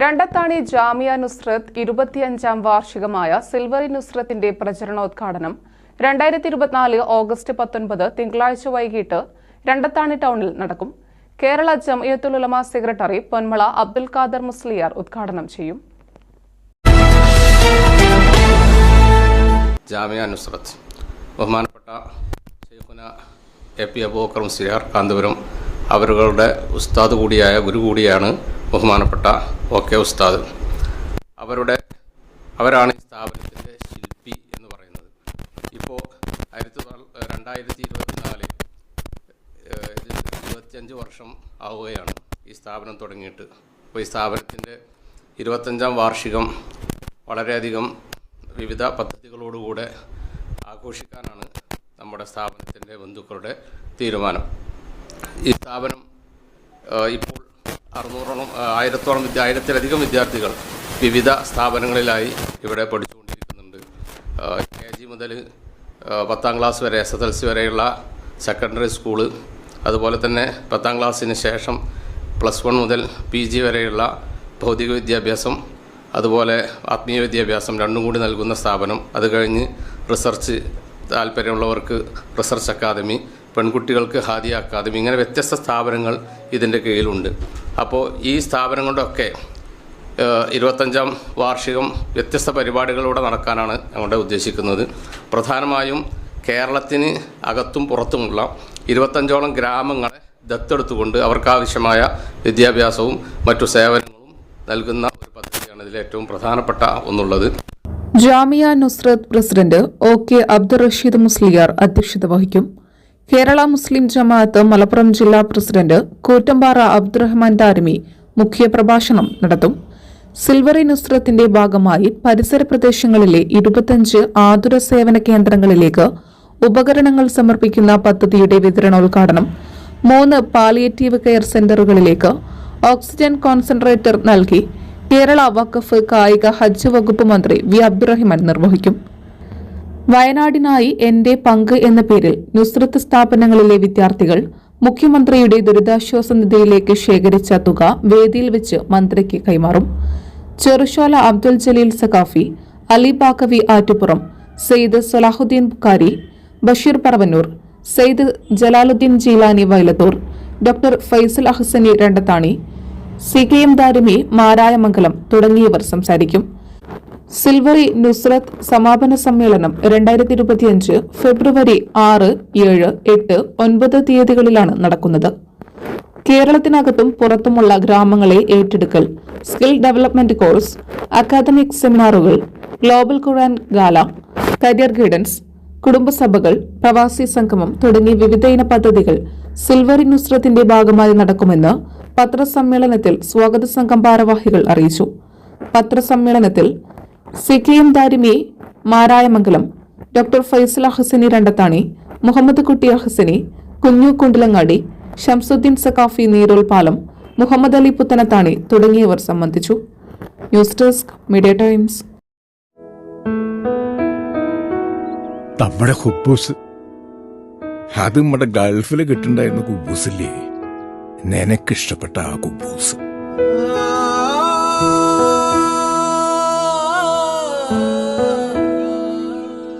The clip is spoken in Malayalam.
രണ്ടത്താണി ജാമിയ നുസ്രത്ത് ഇരുപത്തിയഞ്ചാം വാർഷികമായ സിൽവറി നുസ്രത്തിന്റെ പ്രചരണോദ്ഘാടനം രണ്ടായിരത്തി ഇരുപത്തിനാല് ഓഗസ്റ്റ് പത്തൊൻപത് തിങ്കളാഴ്ച വൈകിട്ട് രണ്ടത്താണി ടൗണിൽ നടക്കും. കേരള ജമിയത്തുൽ ഉലമ സെക്രട്ടറി പൊന്മള അബ്ദുൽ ഖാദർ മുസ്ലിയാർ ഉദ്ഘാടനം ചെയ്യും. ജാമിയ നുസ്രത്ത്. ബഹുമാനപ്പെട്ട എ പി അബൂബക്കർ മുസ്ലിയാർ കാന്തപുരം അവരുടെ ഉസ്താദ് കൂടിയായ ഗുരു കൂടിയാണ് ബഹുമാനപ്പെട്ട ഒ കെ ഉസ്താദ്. അവരുടെ അവരാണ് ഈ സ്ഥാപനത്തിന്റെ ശില്പി എന്ന് പറയുന്നത്. ഇപ്പോൾ ആയിരത്തി രണ്ടായിരത്തി ഇരുപത്തിനാല് ഇരുപത്തിയഞ്ച് വർഷം ആവുകയാണ് ഈ സ്ഥാപനം തുടങ്ങിയിട്ട്. അപ്പോൾ ഈ സ്ഥാപനത്തിന്റെ ഇരുപത്തഞ്ചാം വാർഷികം വളരെയധികം വിവിധ പദ്ധതികളോടുകൂടെ ആഘോഷിക്കാനാണ് നമ്മുടെ സ്ഥാപനത്തിന്റെ ബന്ധുക്കളുടെ തീരുമാനം. ഈ സ്ഥാപനം ഇപ്പോൾ അറുന്നൂറോളം ആയിരത്തോളം വിദ്യ ആയിരത്തിലധികം വിദ്യാർത്ഥികൾ വിവിധ സ്ഥാപനങ്ങളിലായി ഇവിടെ പഠിച്ചുകൊണ്ടിരിക്കുന്നുണ്ട്. കെ ജി മുതൽ പത്താം ക്ലാസ് വരെ എസ് എസ് എൽ സി വരെയുള്ള സെക്കൻഡറി സ്കൂൾ അതുപോലെ തന്നെ പത്താം ക്ലാസ്സിന് ശേഷം പ്ലസ് വൺ മുതൽ പി ജി വരെയുള്ള ഭൗതിക വിദ്യാഭ്യാസം അതുപോലെ ആത്മീയ വിദ്യാഭ്യാസം രണ്ടും കൂടി നൽകുന്ന സ്ഥാപനം. അത് കഴിഞ്ഞ് റിസർച്ച് താല്പര്യമുള്ളവർക്ക് റിസർച്ച് അക്കാദമി പെൺകുട്ടികൾക്ക് ഹാദിയ അക്കാദമി ഇങ്ങനെ വ്യത്യസ്ത സ്ഥാപനങ്ങൾ ഇതിന്റെ കീഴിലുണ്ട്. അപ്പോൾ ഈ സ്ഥാപനങ്ങളുടെയൊക്കെ കൊണ്ടൊക്കെ ഇരുപത്തഞ്ചാം വാർഷികം വ്യത്യസ്ത പരിപാടികളിലൂടെ നടക്കാനാണ് ഞങ്ങളുടെ ഉദ്ദേശിക്കുന്നത്. പ്രധാനമായും കേരളത്തിന് അകത്തും പുറത്തുമുള്ള ഇരുപത്തഞ്ചോളം ഗ്രാമങ്ങളെ ദത്തെടുത്തുകൊണ്ട് അവർക്കാവശ്യമായ വിദ്യാഭ്യാസവും മറ്റു സേവനങ്ങളും നൽകുന്ന ഒരു പദ്ധതിയാണ് ഇതിൽ ഏറ്റവും പ്രധാനപ്പെട്ട ഒന്നുള്ളത്. Jamia Nusrath president O K Abdul Rasheed Musliyar അധ്യക്ഷത വഹിക്കും. കേരള മുസ്ലിം ജമാഅത്ത് മലപ്പുറം ജില്ലാ പ്രസിഡന്റ് കൂറ്റമ്പാറ അബ്ദുറഹ്മാൻ ദാരിമി മുഖ്യപ്രഭാഷണം നടത്തും. സിൽവറി നുസ്രത്തിന്റെ ഭാഗമായി പരിസര പ്രദേശങ്ങളിലെ ഇരുപത്തഞ്ച് ആതുര സേവന കേന്ദ്രങ്ങളിലേക്ക് ഉപകരണങ്ങൾ സമർപ്പിക്കുന്ന പദ്ധതിയുടെ വിതരണോദ്ഘാടനം മൂന്ന് പാലിയേറ്റീവ് കെയർ സെന്ററുകളിലേക്ക് ഓക്സിജൻ കോൺസെൻട്രേറ്റർ നൽകി കേരള വഖഫ് കായിക ഹജ്ജ് വകുപ്പ് മന്ത്രി വി അബ്ദുറഹിമാൻ നിർവഹിക്കും. വയനാടിനായി എന്റെ പങ്ക് എന്ന പേരിൽ നുസ്രത്ത് സ്ഥാപനങ്ങളിലെ വിദ്യാർത്ഥികൾ മുഖ്യമന്ത്രിയുടെ ദുരിതാശ്വാസ നിധിയിലേക്ക് ശേഖരിച്ച തുക വേദിയിൽ വെച്ച് മന്ത്രിക്ക് കൈമാറും. Cherushola Abdul Jaleel Saqafi Ali Attupuram Sayyid Salahuddin Bukhari Basheer Paravannur Sayyid Jalaluddin Jeelani Vailathur doctor Faisal Ahsani Randathani C K M Darimi Marayamangalam തുടങ്ങിയവർ സംസാരിക്കും. സിൽവറി നുസ്രത്ത് സമാപന സമ്മേളനം രണ്ടായിരത്തി ഇരുപത്തിയഞ്ച് ഫെബ്രുവരി ആറ് ഏഴ് എട്ട് ഒൻപത് തീയതികളിലാണ് നടക്കുന്നത്. കേരളത്തിനകത്തും പുറത്തുമുള്ള ഗ്രാമങ്ങളെ ഏറ്റെടുക്കൽ skill development course academic സെമിനാറുകൾ global Quran gala career guidance കുടുംബസഭകൾ പ്രവാസി സംഗമം തുടങ്ങി ഇന പദ്ധതികൾ സിൽവറി നുസ്രത്തിന്റെ ഭാഗമായി നടക്കുമെന്ന് പത്രസമ്മേളനത്തിൽ സ്വാഗത സംഘം ഭാരവാഹികൾ അറിയിച്ചു. പത്രസമ്മേളനത്തിൽ C K M Marayamangalam doctor Faisal Hasani Randathani Muhammad Kutty Hasani Kunju Kundilangadi Shamsuddin Saqafi Neerolpalam Muhammad Ali Puthanathani തുടങ്ങിയവർ സംബന്ധിച്ചു. News desk media times. നമ്മുടെ ഹുബൂസ്. അത് നമ്മുടെ ഗൾഫിൽ കിട്ടുണ്ടായിരുന്ന കുബൂസില്ലേ? നിനക്കിഷ്ടപ്പെട്ട ആ കുബൂസ്.